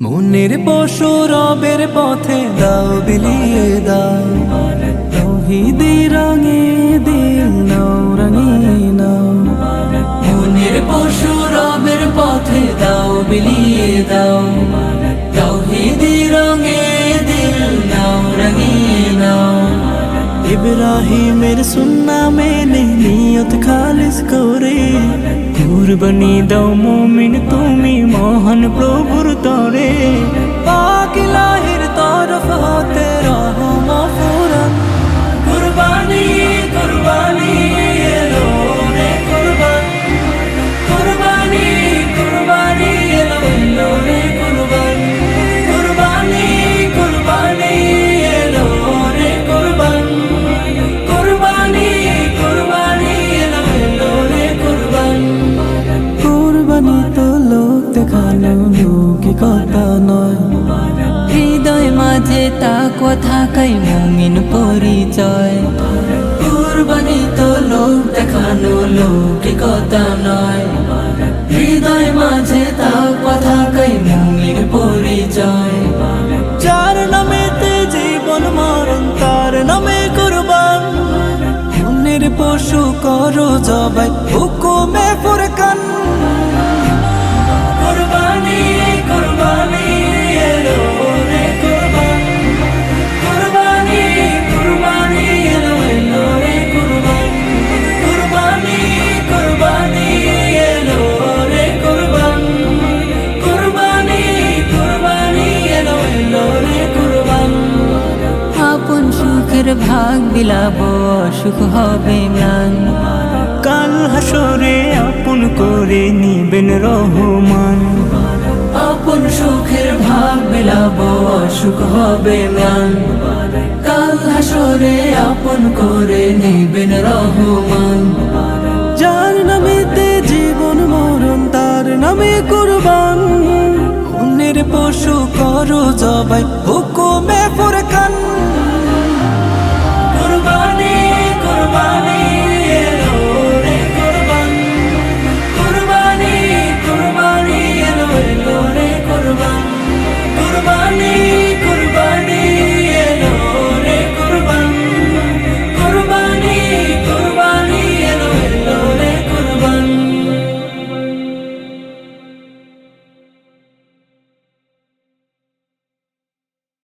মনের পশু রবের পথে দাও বিলিয়ে দাও। তৌহিদি রঙে দিল নাও, রঙিয়ে নাও। মনের পশু রবের পথে দাও বিলিয়ে দাও। তৌহিদি রঙে দিল নাও, রঙিয়ে নাও। ইব্রাহিমের সুন্না মেনে নিয়ত খালিস করে। কুরবানি দাও মুমিন তুমি মহান প্রভুর তরে। পাক লোকে কথা নয়। হৃদয় মাঝে তা কাই মুমিন পরিচয়। তো লোক দেখানো লোকে কথা নয়। হৃদয় মাঝে তা কথা কই মুমির পরিচয়। যার নামেতে জীবন মরণ, তার নামে কুরবান। মনের পশু করো জবাই, হুকুমে ফুরকান। সুখের ভাগ বিলাব সুখ হবে ম্লান। কাল হাসরে আপন করে নিবেন রহমান। আপন সুখের ভাগ বিলাব সুখ হবে ম্লান। কাল হাসরে আপন করে নিবেন রহমান। যার নামেতে জীবন মরণ তার নামে কুরবান। অন্যের পশু করো জবাই